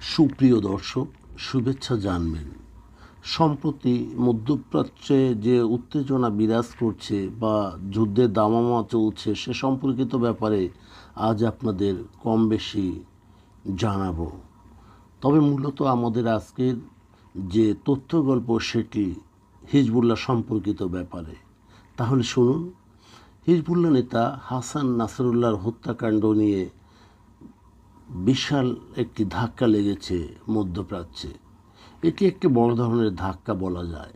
সুপ্রিয় দর্শক, শুভেচ্ছা জানবেন। সম্প্রতি মধ্যপ্রাচ্যে যে উত্তেজনা বিরাজ করছে বা যুদ্ধের দামামা চলছে, সে সম্পর্কিত ব্যাপারে আজ আপনাদের কম বেশি জানাব। তবে মূলত আমাদের আজকের যে তথ্য গল্প সেটি হিজবুল্লাহ সম্পর্কিত ব্যাপারে। তাহলে শুনুন। হিজবুল্লাহ নেতা হাসান নাসরুল্লাহর হত্যাকাণ্ড নিয়ে বিশাল একটি ধাক্কা লেগেছে মধ্যপ্রাচ্যে। এটি একটি বড় ধরনের ধাক্কা বলা যায়।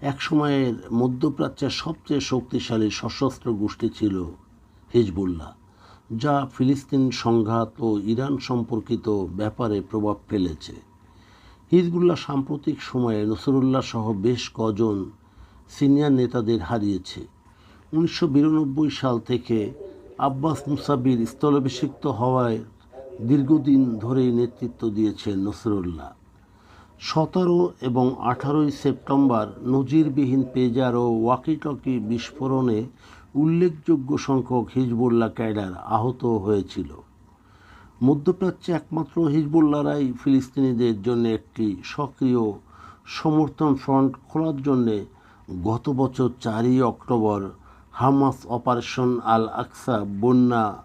এক সময়ের মধ্যপ্রাচ্যের সবচেয়ে শক্তিশালী সশস্ত্র গোষ্ঠী ছিল হিজবুল্লাহ, যা ফিলিস্তিন সংঘাত ও ইরান সম্পর্কিত ব্যাপারে প্রভাব ফেলেছে। হিজবুল্লাহ সাম্প্রতিক সময়ে নসরুল্লাহ সহ বেশ কজন সিনিয়র নেতাদের হারিয়েছে। উনিশশো বিরানব্বই সাল থেকে আব্বাস মুসাবির স্থলাভিষিক্ত হওয়ায় দীর্ঘদিন ধরেই নেতৃত্ব দিয়েছেন নসরুল্লাহ। সতেরো এবং আঠারোই সেপ্টেম্বর নজিরবিহীন পেজার ও ওয়াকিটকি বিস্ফোরণে উল্লেখযোগ্য সংখ্যক হিজবুল্লাহ ক্যাডার আহত হয়েছিল। মধ্যপ্রাচ্যে একমাত্র হিজবুল্লাহরাই ফিলিস্তিনিদের জন্য একটি সক্রিয় সমর্থন ফ্রন্ট খোলার জন্যে গত বছর চারই October Hamas operation Al Aqsa বন্যা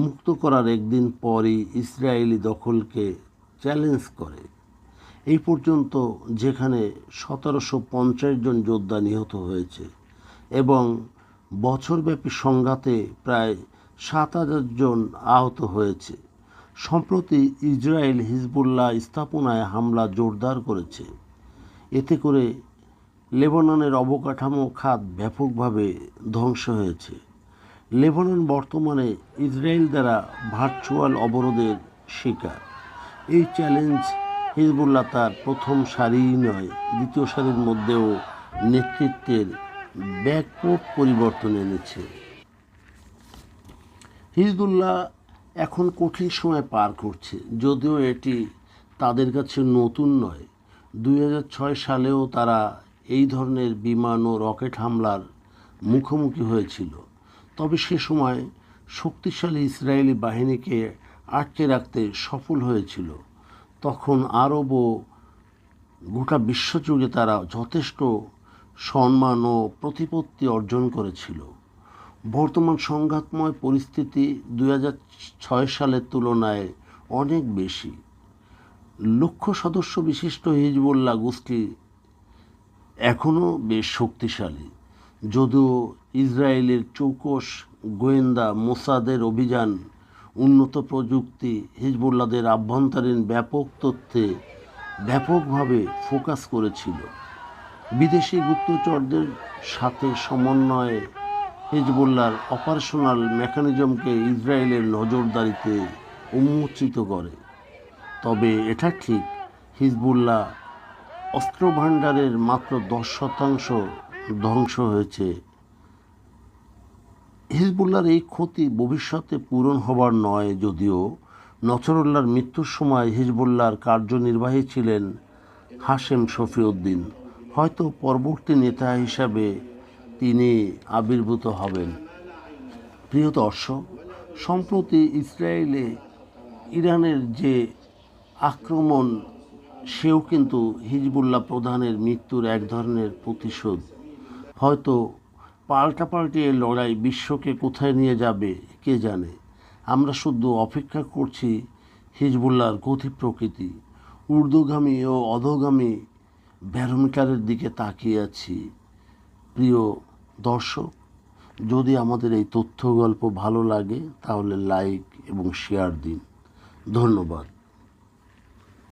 মুক্ত করার একদিন পরই ইসরায়েলি দখলকে চ্যালেঞ্জ করে। এই পর্যন্ত যেখানে সতেরোশো পঞ্চাশ জন যোদ্ধা নিহত হয়েছে এবং বছরব্যাপী সংঘাতে প্রায় সাত হাজার জন আহত হয়েছে, সম্প্রতি ইসরায়েল হিজবুল্লাহ স্থাপনায় হামলা জোরদার করেছে। এতে করে লেবাননের অবকাঠামো খাত ব্যাপকভাবে ধ্বংস হয়েছে। লেবানন বর্তমানে ইসরায়েল দ্বারা ভার্চুয়াল অবরোধের শিকার। এই চ্যালেঞ্জ হিজবুল্লাহ তার প্রথম সারিই নয়, দ্বিতীয় সারির মধ্যেও নেতৃত্বের ব্যাপক পরিবর্তন এনেছে। হিজবুল্লাহ এখন কঠিন সময় পার করছে, যদিও এটি তাদের কাছে নতুন নয়। দুই সালেও তারা এই ধরনের বিমান ও রকেট হামলার মুখোমুখি হয়েছিল। তবে সে সময় শক্তিশালী ইসরায়েলি বাহিনীকে আটকে রাখতে সফল হয়েছিল। তখন আরব ও গোটা বিশ্বযুগে তারা যথেষ্ট সম্মান ও প্রতিপত্তি অর্জন করেছিল। বর্তমান সংঘাতময় পরিস্থিতি দুই ছয় সালের তুলনায় অনেক বেশি। লক্ষ সদস্য বিশিষ্ট হিজবুল্লাহ গোষ্ঠী এখনও বেশ শক্তিশালী। যদিও ইসরায়েলের চৌকস গোয়েন্দা মোসাদের অভিযান, উন্নত প্রযুক্তি হিজবুল্লাদের আভ্যন্তরীণ ব্যাপক তথ্যে ব্যাপকভাবে ফোকাস করেছিল। বিদেশি গুপ্তচরদের সাথে সমন্বয়ে হিজবুল্লাহর অপারেশনাল মেকানিজমকে ইসরায়েলের নজরদারিতে উন্মোচিত করে। তবে এটা ঠিক, হিজবুল্লাহ অস্ত্রভাণ্ডারের মাত্র দশ শতাংশ ধ্বংস হয়েছে। হিজবুল্লাহর এই ক্ষতি ভবিষ্যতে পূরণ হবার নয় যদিও নছরুল্লাহর মৃত্যুর সময় হিজবুল্লাহর কার্যনির্বাহী ছিলেন হাশেম শফিউদ্দিন। হয়তো পরবর্তী নেতা হিসাবে তিনি আবির্ভূত হবেন। প্রিয় দর্শক, সম্প্রতি ইসরায়েলে ইরানের যে আক্রমণ, সেও কিন্তু হিজবুল্লাহ প্রধানের মৃত্যুর এক ধরনের প্রতিশোধ। হয়তো পাল্টাপাল্টি এই লড়াই বিশ্বকে কোথায় নিয়ে যাবে, কে জানে? আমরা শুধু অপেক্ষা করছি হিজবুল্লাহর গতি প্রকৃতি, ঊর্ধ্বগামী ও অধোগামী ব্যারোমিটারের দিকে তাকিয়ে আছি। প্রিয় দর্শক, যদি আমাদের এই তথ্য গল্প ভালো লাগে, তাহলে লাইক এবং শেয়ার দিন। ধন্যবাদ।